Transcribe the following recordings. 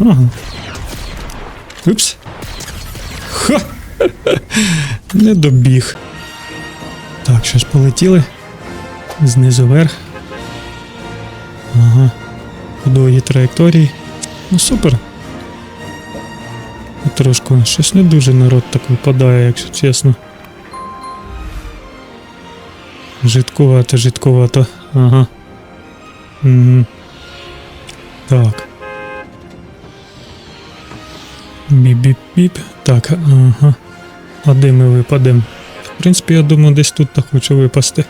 Ага. Упс. Ха! Не добіг. Так, що ж полетіли? Знизу вверх. Ага. По довгій траєкторії. Ну супер. Трошки щось не дуже народ так випадає, якщо чесно. Жидкувато, жидкувато. Ага. Угу. Так. Біп-біп-біп. Так, ага. А де ми випадемо? В принципі, я думаю, десь тут так хочу випасти.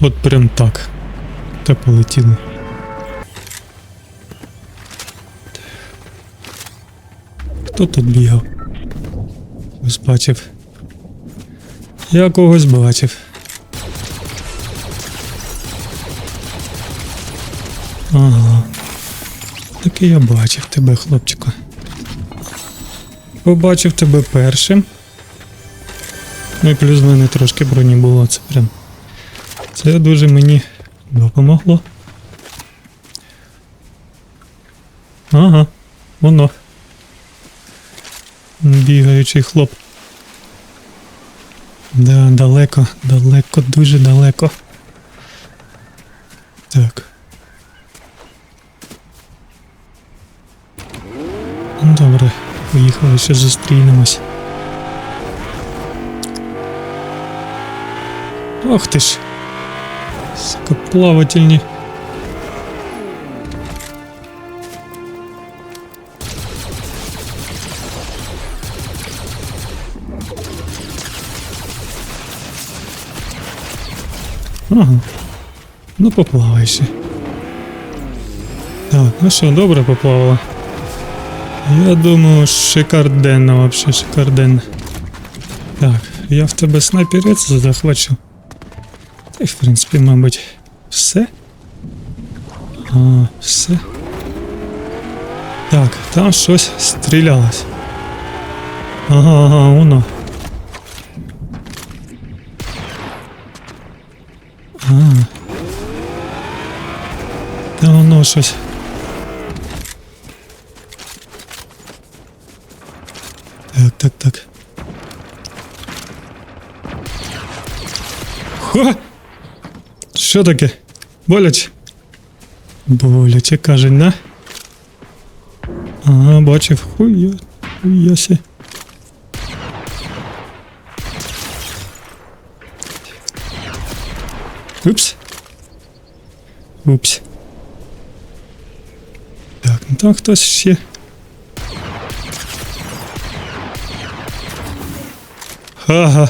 От прям так. Та полетіли. Хто тут бігав? Ось бачив. Я когось бачив. Ага. Так і я бачив тебе, хлопчику. Побачив тебе першим. Ну і плюс в мене трошки броні було. Це прям. Це дуже мені допомогло. Ага, воно. Бігаючий хлоп. Да, далеко, далеко, дуже далеко. Так. Ну, Добре, поїхали, ще зустрінемось. Ох ти ж. Скоплавательні. Ага. Ну поплавай ще. Так, ну що, добре поплавала. Я думаю, шикарденно вообще, шикарденно. Так, я в тебе снайперець захвачу. Та в принципі, мабуть, все. А, все. Так, там щось стрілялось. Ага, ага, воно. А. Та воно щось. Так, так, так. Хо! Що таке? Боляче? Боляче, каже, на. Ага, бачив. Хуя. Хуясі. Упс. Упс. Так, ну там хтось ще. Ага.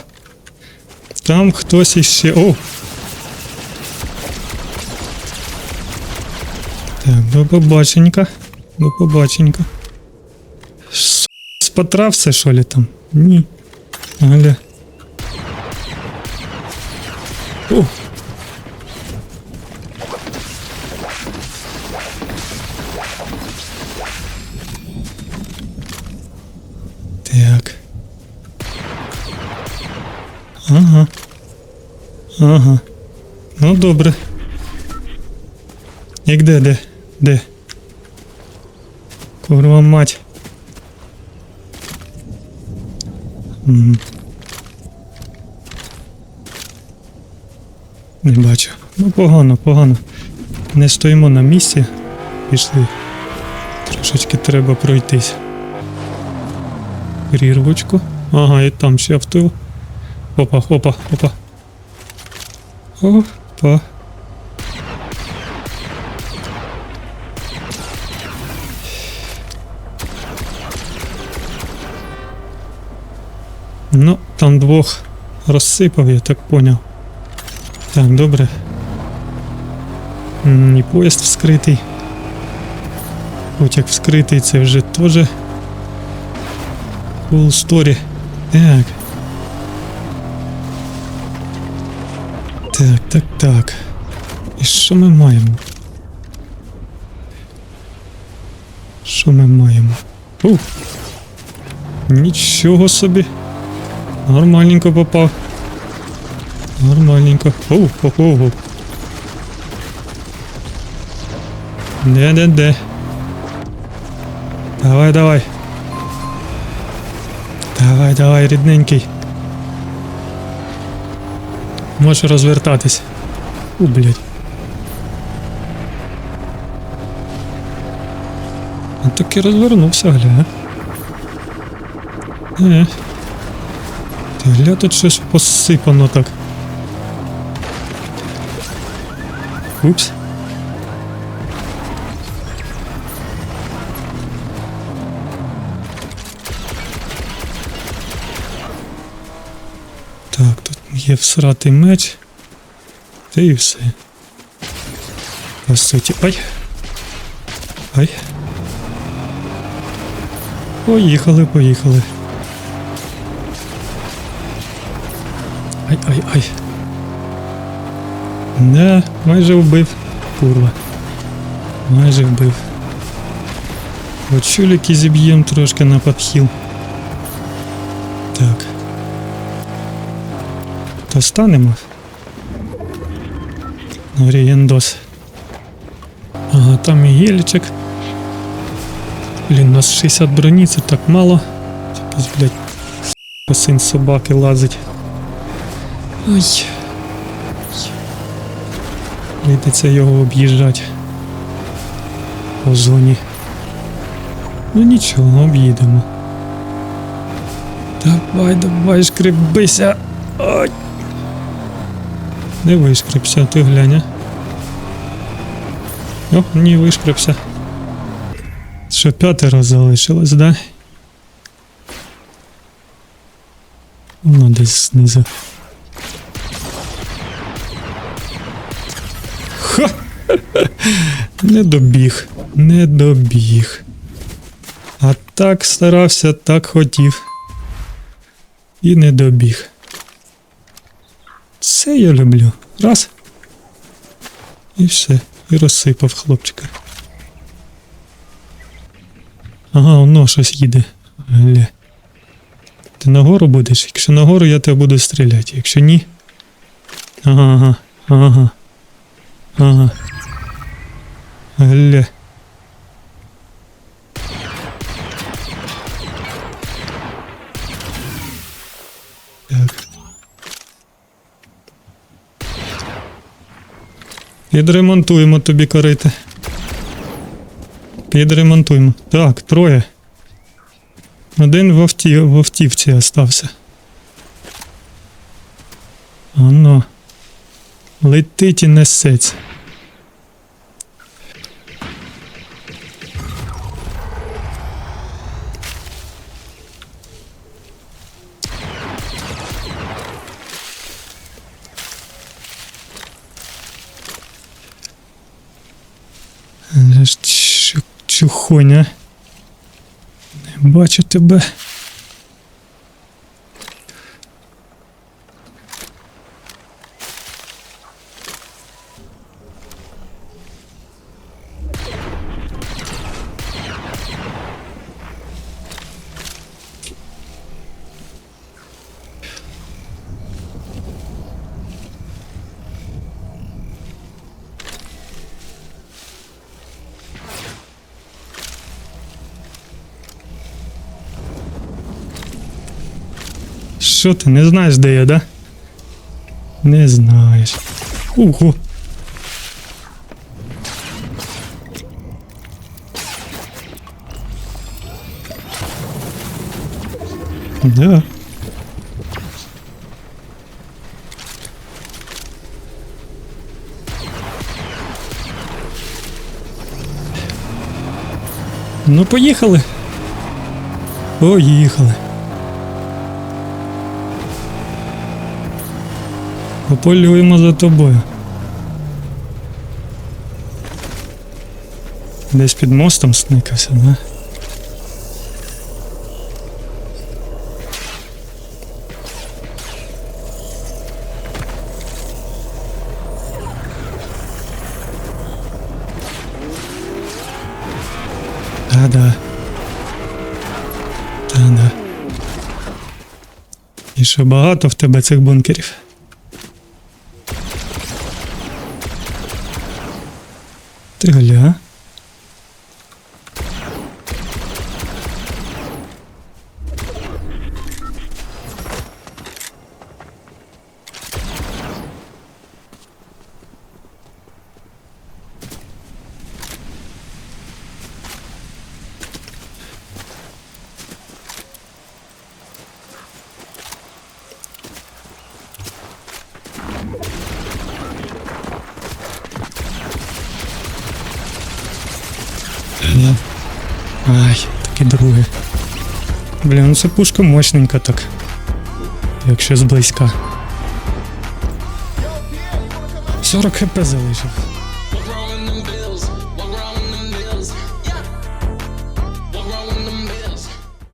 Там хтось іще. О! Так, до побаченька. До побаченька. Спотрався, що ли там? Ні. Аля. О! Так. Ага. Ага. Ну добре. Як де, де? Де? Курва мать. Не бачу. Ну погано, погано. Не стоїмо на місці. Пішли. Трошечки треба пройтись. Прірвочку. Ага, і там ще авто. Опа, опа, опа. Опа. Там двох розсипав, я так поняв. Так, добре. І поїзд вскритий. Потяг вскритий, це вже теж. Full story. Так. Так, так, так. І що ми маємо? Що ми маємо? Ух. Нічого собі. Нормальненько попав. Нормальненько. Оу, оу, оу. Де, де, де. Давай, давай. Давай, давай, рідненький. Можеш розвертатись. У, блядь. А таки розвернувся, гля. Е. Гля тут щось посипано так. Упс. Так, тут є всратий меч. Та і все. По суті. Ай. Ай. Поїхали, поїхали. Ай, ай, ай. Не, майже вбив. Курва. Майже вбив. От чуліки зіб'єм трошки на подхіл. Так. То станемо. Рієндос. Ага, там і гелічик. Блін, у нас 60 броні, це так мало. Якийсь, блядь, син собаки лазить. Ой. Прийдеться його об'їжджати. По зоні. Ну нічого, об'їдемо. Давай, давай, шкребися. Ой. Не вишкребся, ти глянь. а. О, ні, вишкребся. Що п'ятеро залишилось, да? Воно десь знизу. Ха! Не добіг, не добіг. А так старався, так хотів. І не добіг. Це я люблю. Раз. І все. І розсипав хлопчика. Ага, воно щось їде. Гля. Ти нагору будеш? Якщо нагору, я тебе буду стріляти. Якщо ні. Ага, ага, ага. Ага. Гля. Підремонтуємо тобі корити. Підремонтуємо. Так, троє. Один в, авті, в автівці остався. Оно. Летить і несеться. Е, ж Чухоня. Не бачу тебе. Що ти не знаєш, де я, да? Не знаєш. Ого. Да. Ну, поїхали. Поїхали. Пополюємо за тобою. Десь під мостом сникався, да? Да-да. Да-да. І що багато в тебе цих бункерів? Ти гля. Ай, таке друге. Блін, ну це пушка мощненька так. Якщо зблизька. 40 хп залишив.